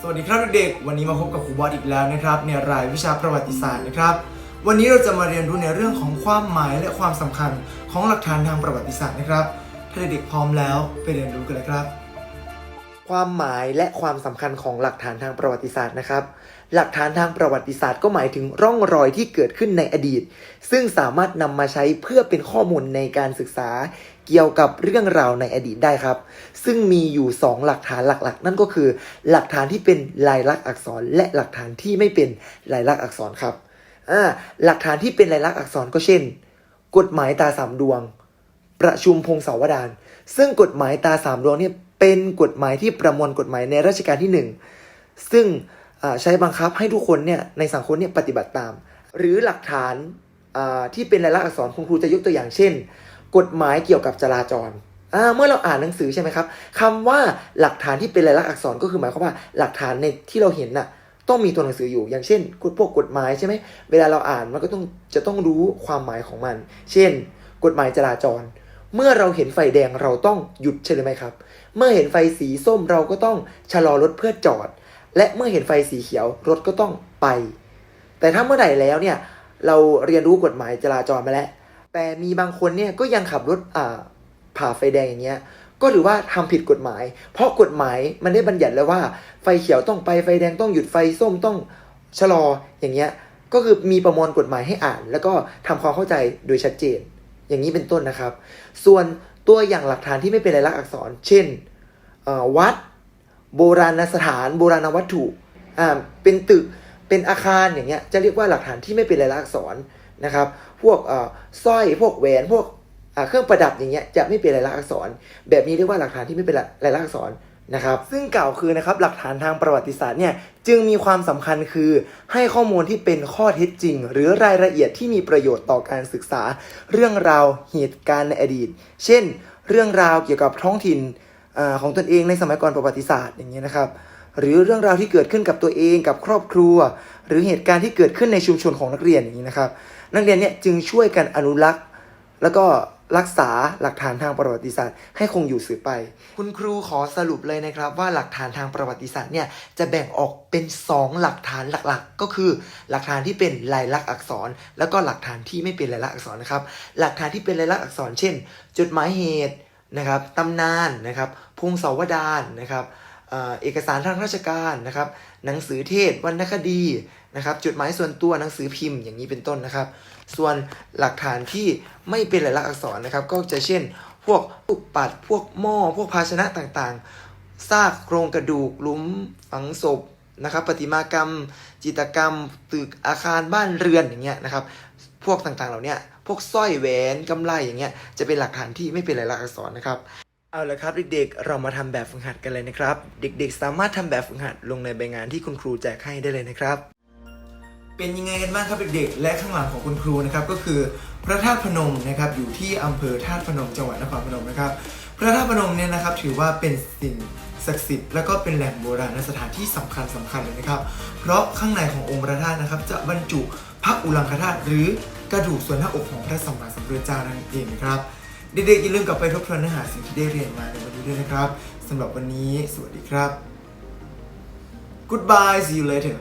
สวัสดีครับเด็กๆ วันนี้มาพบกับครูบอสอีกแล้วนะครับ ในรายวิชาประวัติศาสตร์นะครับ วันนี้เราจะมาเรียนรู้ในเรื่องของความหมายและความสำคัญของหลักฐานทางประวัติศาสตร์นะครับ ถ้าเด็กๆพร้อมแล้วไปเรียนรู้กันเลยครับ ความหมายและความสำคัญของหลักฐานทางประวัติศาสตร์นะครับ หลักฐานทางประวัติศาสตร์ก็หมายถึงร่องรอยที่เกิดขึ้นในอดีต ซึ่งสามารถนำมาใช้เพื่อเป็นข้อมูลในการศึกษาเกี่ยวกับเรื่องราวในอดีตได้ครับ ซึ่งมีอยู่ 2 หลักฐานหลักๆ นั่นก็คือ หลักฐานที่เป็นลายลักษณ์อักษร และหลักฐานที่ไม่เป็นลายลักษณ์อักษรครับอ่าหลักฐานที่เป็นลายลักษณ์อักษรก็เช่น กฎหมายตาสามดวง ประชุมพงศาวดารซึ่งกฎหมายตาสามดวงเนี่ย เป็นกฎหมายที่ประมวลกฎหมายในรัชกาลที่หนึ่งซึ่งใช้บังคับให้ทุกคนเนี่ยในสังคมเนี่ยปฏิบัติตาม หรือหลักฐานที่เป็นลายลักษณ์อักษรคุณครูจะยกตัวอย่างเช่น กฎหมายเกี่ยวกับจราจรเมื่อเราอ่านหนังสือใช่ไหมครับคำว่าหลักฐานที่เป็นลายลักษณ์อักษรก็คือหมายความว่าหลักฐานในที่เราเห็นน่ะต้องมีตัวหนังสืออยู่ อย่างเช่นพวกกฎหมายใช่ไหมเวลาเราอ่านมันก็ต้องจะต้องรู้ความหมายของมัน เช่น กฎหมายจราจร เมื่อเราเห็นไฟแดงเราต้องหยุดใช่หรือไม่ครับ เมื่อเห็นไฟสีส้มเราก็ต้องชะลอรถเพื่อจอด และเมื่อเห็นไฟสีเขียวรถก็ต้องไป แต่ถ้าเมื่อไหร่แล้วเนี่ยเราเรียนรู้กฎหมายจราจรมาแล้ว แต่มีบางคนเนี่ยก็ยังขับรถอ่าผ่าไฟแดงอย่างเงี้ยก็ถือว่าทำผิดกฎหมาย เพราะกฎหมายมันได้บัญญัติแล้วว่าไฟเขียวต้องไปไฟแดงต้องหยุดไฟส้มต้องชะลออย่างเงี้ยก็คือมีประมวลกฎหมายให้อ่าน แล้วก็ทำความเข้าใจโดยชัดเจน อย่างนี้เป็นต้นนะครับ ส่วนตัวอย่างหลักฐานที่ไม่เป็นลายลักษณ์อักษร เช่นวัด โบราณสถาน โบราณวัตถุเป็นตึกเป็นอาคารอย่างเงี้ยจะเรียกว่าหลักฐานที่ไม่เป็นลายลักษณ์อักษรนะครับ พวกสร้อยพวกแหวนพวกเครื่องประดับอย่างเงี้ยจะไม่เป็นลายลักษณ์อักษร แบบนี้เรียกว่าหลักฐานที่ไม่เป็นลายลักษณ์อักษร นะครับซึ่งกล่าวคือนะครับหลักฐานทางประวัติศาสตร์เนี่ยจึงมีความสำคัญคือให้ข้อมูลที่เป็นข้อเท็จจริง หรือรายละเอียดที่มีประโยชน์ต่อการศึกษา เรื่องราวเหตุการณ์ในอดีต เช่น เรื่องราวเกี่ยวกับท้องถิ่นอของตนเองในสมัยก่อนประวัติศาสตร์อย่างเงี้ยนะครับหรือเรื่องราวที่เกิดขึ้นกับตัวเองกับครอบครัว หรือเหตุการณ์ที่เกิดขึ้นในชุมชนของนักเรียนอย่างนี้นะครับ นักเรียนเนี่ยจึงช่วยกันอนุรักษ์ แล้วก็ รักษาหลักฐานทางประวัติศาสตร์ ให้คงอยู่สืบไป คุณครูขอสรุปเลยนะครับ ว่าหลักฐานทางประวัติศาสตร์เนี่ยจะแบ่งออกเป็น 2 หลักฐานหลักๆ ก็คือ หลักฐานที่เป็นลายลักษณ์อักษร แล้วก็หลักฐานที่ไม่เป็นลายลักษณ์อักษรนะครับหลักฐานที่เป็นลายลักษณ์อักษร เช่น จดหมายเหตุนะครับตำนานนะครับพงศาวดารนะครับ เอกสารทางราชการนะครับ หนังสือเทศวรรณคดีนะครับ จดหมายส่วนตัวหนังสือพิมพ์อย่างนี้เป็นต้นนะครับ ส่วนหลักฐานที่ไม่เป็นลายลักษณ์อักษรนะครับ ก็จะเช่น พวกปุกปัดพวกหม้อ พวกภาชนะต่างๆ ซากโครงกระดูกหลุมฝังศพนะครับประติมากรรม จิตรกรรม ตึกอาคารบ้านเรือนอย่างเงี้ยนะครับ พวกต่างๆเหล่านี้พวกสร้อยแหวนกำไลอย่างเงี้ยจะเป็นหลักฐานที่ไม่เป็นลายลักษณ์อักษรนะครับ เอาละครับเด็กๆ เรามาทำแบบฝึกหัดกันเลยนะครับ เด็กๆ สามารถทำแบบฝึกหัดลงในใบงานที่คุณครูแจกให้ได้เลยนะครับ เป็นยังไงกันบ้างครับเด็กๆ และข้างหลังของคุณครูนะครับก็คือพระธาตุพนมนะครับอยู่ที่อำเภอธาตุพนมจังหวัดนครพนมนะครับ พระธาตุพนมเนี่ยนะครับถือว่าเป็นสิ่งศักดิ์สิทธิ์แล้วก็เป็นแหล่งโบราณสถานที่สำคัญสำคัญเลยนะครับ เพราะข้างในขององค์พระธาตุนะครับจะบรรจุพระอุลังคธาตุหรือกระดูกส่วนหน้าอกของพระสัมมาสัมพุทธเจ้านั่นเองนะครับ เด็กๆอย่าลืมกลับไปทบทวนเนื้อหาสิ่งที่ได้เรียนมาในวันนี้ด้วยนะครับสำหรับวันนี้สวัสดีครับ Goodbye see you later